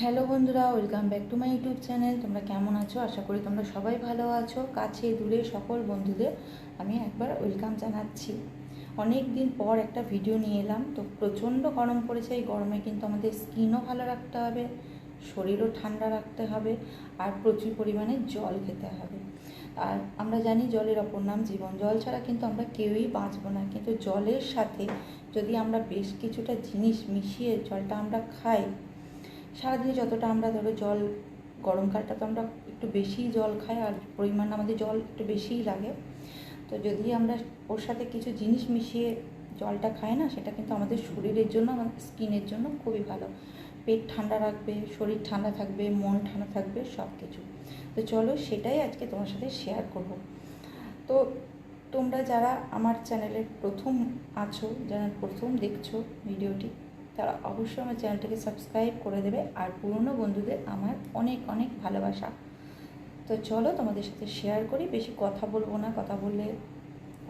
Hello বন্ধুরা, welcome back to my YouTube channel. তোমরা কেমন আছো? আশা করি তোমরা সবাই ভালো আছো। কাছে দূরে সকল বন্ধুদের আমি একবার ওয়েলকাম জানাচ্ছি। অনেক দিন পর একটা ভিডিও নিয়ে এলাম। তো প্রচণ্ড গরম পড়েছে। এই গরমে কিন্তু আমাদের স্কিনও ভালো রাখতে হবে, শরীরও ঠান্ডা রাখতে হবে, আর প্রচুর পরিমাণে জল খেতে হবে। আর আমরা জানি জলের অপর নাম জীবন। জল ছাড়া কিন্তু আমরা কেউই বাঁচবো না। কিন্তু জলের সাথে যদি আমরা বেশ কিছুটা জিনিস মিশিয়ে জলটা আমরা খাই সারাদিনে যতটা আমরা ধরো জল গরমকালটা তো আমরা একটু বেশিই জল খাই আর পরিমাণ আমাদের জল একটু বেশিই লাগে। তো যদি আমরা ওর সাথে কিছু জিনিস মিশিয়ে জলটা খাই না, সেটা কিন্তু আমাদের শরীরের জন্য, আমাদের স্কিনের জন্য খুবই ভালো। পেট ঠান্ডা রাখবে, শরীর ঠান্ডা থাকবে, মন ঠান্ডা থাকবে সব কিছু তো চলো সেটাই আজকে তোমার সাথে শেয়ার করব। তো তোমরা যারা আমার চ্যানেলের প্রথম আছো, যারা প্রথম দেখছ ভিডিওটি তারা অবশ্যই আমার চ্যানেলটাকে সাবস্ক্রাইব করে দেবে আর পুরনো বন্ধুদের আমার অনেক অনেক ভালোবাসা। তো চলো তোমাদের সাথে শেয়ার করি, বেশি কথা বলব না, কথা বললে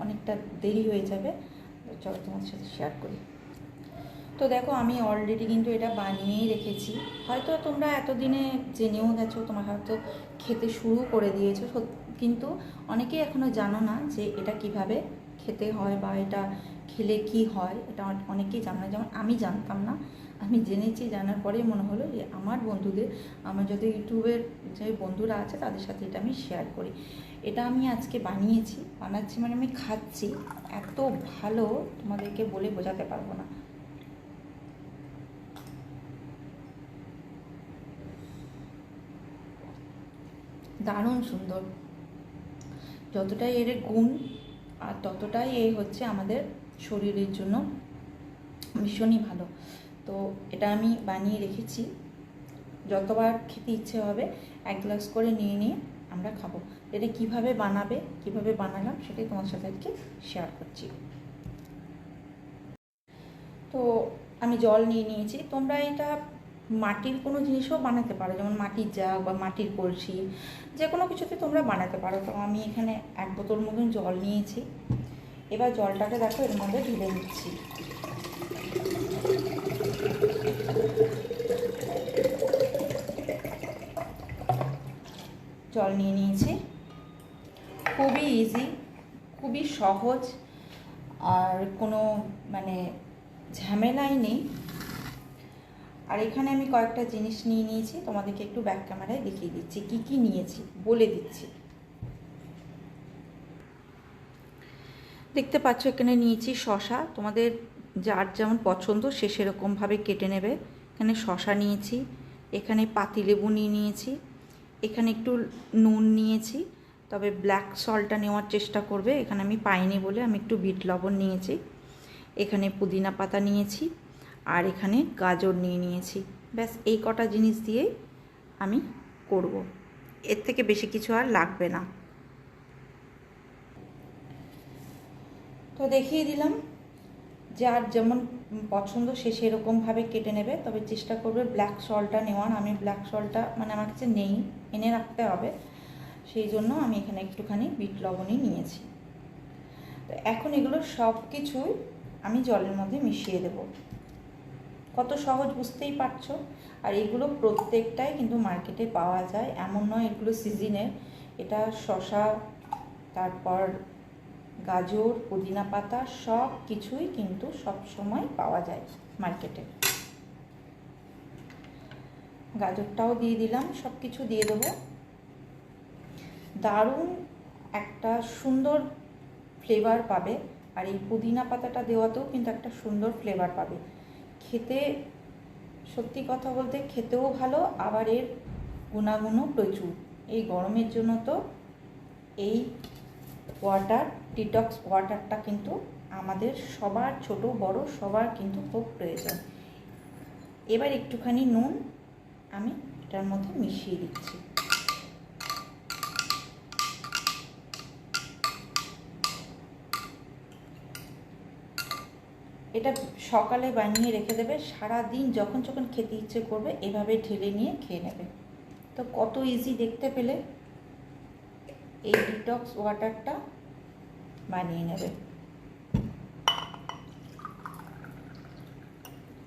অনেকটা দেরি হয়ে যাবে। চলো তোমাদের সাথে শেয়ার করি। তো দেখো আমি অলরেডি কিন্তু এটা বানিয়েই রেখেছি। হয়তো তোমরা এতদিনে জেনেও গেছো, তোমার হয়তো খেতে শুরু করে দিয়েছ। কিন্তু অনেকেই এখনও জানো না যে এটা কীভাবে খেতে হয় বা এটা খেলে কি হয়, এটা অনেকেই জানে না। যেমন আমি জানতাম না, আমি জেনেছি, জানার পরে মনে হলো যে আমার বন্ধুদের, আমার যত ইউটিউবের যে বন্ধুরা আছে তাদের সাথে এটা আমি শেয়ার করি। এটা আমি আজকে বানিয়েছি, বানাচ্ছি মানে আমি খাচ্ছি। এত ভালো, তোমাদেরকে বলে বোঝাতে পারব না। দারুণ সুন্দর। যতটাই এর গুণ আর ততটাই এই হচ্ছে আমাদের শরীরের জন্য ভীষণই ভালো। তো এটা আমি বানিয়ে রেখেছি। যতবার খেতে ইচ্ছে হবে, এক গ্লাস করে নিয়ে নিয়ে আমরা খাব। এটা কীভাবে বানাবে, কীভাবে বানালাম সেটাই তোমার সাথে আজকে শেয়ার করছি। তো আমি জল নিয়ে নিয়েছি। তোমরা এটা মাটির কোনো জিনিসও বানাতে পারো, যেমন মাটির জাগ বা মাটির কলসি, যে কোনো কিছুতে তোমরা বানাতে পারো। তো আমি এখানে এক বোতল মতন জল নিয়েছি। এবার জলটাকে দেখো এর মধ্যে ঢেলে নিচ্ছি। জল নিয়ে নিয়েছি। খুবই ইজি খুবই সহজ, আর কোনো মানে ঝামেলাই নেই। আর এখানে আমি কয়েকটা জিনিস নিয়ে নিয়েছি, তোমাদেরকে একটু ব্যাক ক্যামেরায় দেখিয়ে দিচ্ছি, কি কি নিয়েছি, বলে দিচ্ছি। দেখতে পাচ্ছ, এখানে নিয়েছি শশা। তোমাদের যার যেমন পছন্দ, সে সেরকমভাবে কেটে নেবে। এখানে শশা নিয়েছি, এখানে পাতিলেবু নিয়ে নিয়েছি, এখানে একটু নুন নিয়েছি, তবে ব্ল্যাক সল্টটা নেওয়ার চেষ্টা করবে। এখানে আমি পাইনি বলে আমি একটু বিট লবণ নিয়েছি। এখানে পুদিনা পাতা নিয়েছি। আর এখানে গাজর নিয়ে নিয়েছি। ব্যাস, এই কটা জিনিস দিয়েই আমি করব। এর থেকে বেশি কিছু আর লাগবে না। তো দেখিয়ে দিলাম, যার যেমন পছন্দ সে সেরকমভাবে কেটে নেবে। তবে চেষ্টা করবে ব্ল্যাক সল্টটা নেওয়ার। আমি ব্ল্যাক সল্টটা মানে আমার কাছে নেই, এনে রাখতে হবে। সেই জন্য আমি এখানে একটুখানি বিট লবণই নিয়েছি। তো এখন এগুলো সব কিছুই আমি জলের মধ্যে মিশিয়ে দেব। কত সহজ বুঝতেই পারছ? আর এগুলো প্রত্যেকটাই কিন্তু মার্কেটে পাওয়া যায়। এমন নয় এগুলো সিজনের এটা শশা তারপর গাজর, পুদিনা পাতা সব কিছুই কিন্তু সব সময় পাওয়া যায় মার্কেটে গাজরটাও দিয়ে দিলাম, সব কিছু দিয়ে দেবো। দারুণ একটা সুন্দর ফ্লেভার পাবে। আর এই পুদিনা পাতাটা দেওয়াতেও কিন্তু একটা সুন্দর ফ্লেভার পাবে। খেতে, সত্যি কথা বলতে খেতেও ভালো, আবার এর গুণাগুণও প্রচুর। এই গরমের জন্য তো এই ওয়াটার ডিটক্স ওয়াটারটা কিন্তু আমাদের সবার ছোট, বড়, সবার কিন্তু খুব প্রয়োজন। এবার একটুখানি নুন আমি এটার মধ্যে মিশিয়ে দিচ্ছি। এটা সকালে বানিয়ে রেখে দেবে সারা দিন যখন যখন খেতে ইচ্ছে করবে এভাবে ঢেলে নিয়ে খেয়ে নেবে। তো কত ইজি দেখতে পেলে এই ডিটক্স ওয়াটারটা বানিয়ে নেবে।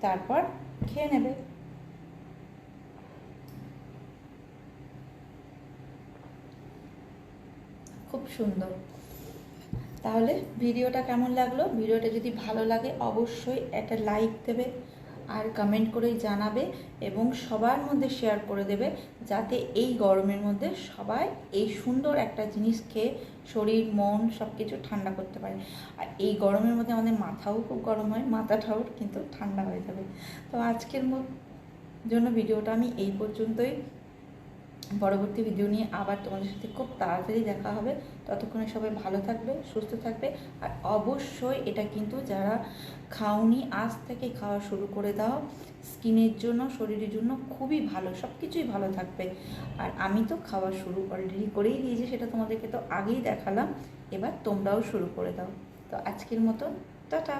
তারপর খেয়ে নেবে। খুব সুন্দর। তাহলে ভিডিওটা কেমন লাগল? ভিডিওটা যদি ভালো লাগে, অবশ্যই একটা লাইক দেবে আর কমেন্ট করেই জানাবে এবং সবার মধ্যে শেয়ার করে দেবে যাতে এই গরমের মধ্যে সবাই এই সুন্দর একটা জিনিস খেয়ে শরীর, মন সব কিছু ঠান্ডা করতে পারে। আর এই গরমের মধ্যে আমাদের মাথাও খুব গরম হয়, মাথাটাও কিন্তু ঠান্ডা হয়ে যাবে। তো আজকের জন্য ভিডিওটা আমি এই পর্যন্তই। পরবর্তী ভিডিও নিয়ে আবার তোমাদের সাথে খুব তাড়াতাড়ি দেখা হবে। ততক্ষণে সবাই ভালো থাকবে, সুস্থ থাকবে। আর অবশ্যই এটা কিন্তু যারা খাওনি, আজ থেকে খাওয়া শুরু করে দাও। স্কিনের জন্য, শরীরের জন্য খুবই ভালো সব কিছুই ভালো থাকবে। আর আমি তো খাওয়া শুরু অলরেডি করেই দিয়েছি, সেটা তোমাদেরকে তো আগেই দেখালাম। এবার তোমরাও শুরু করে দাও। তো আজকের মতো টাটা!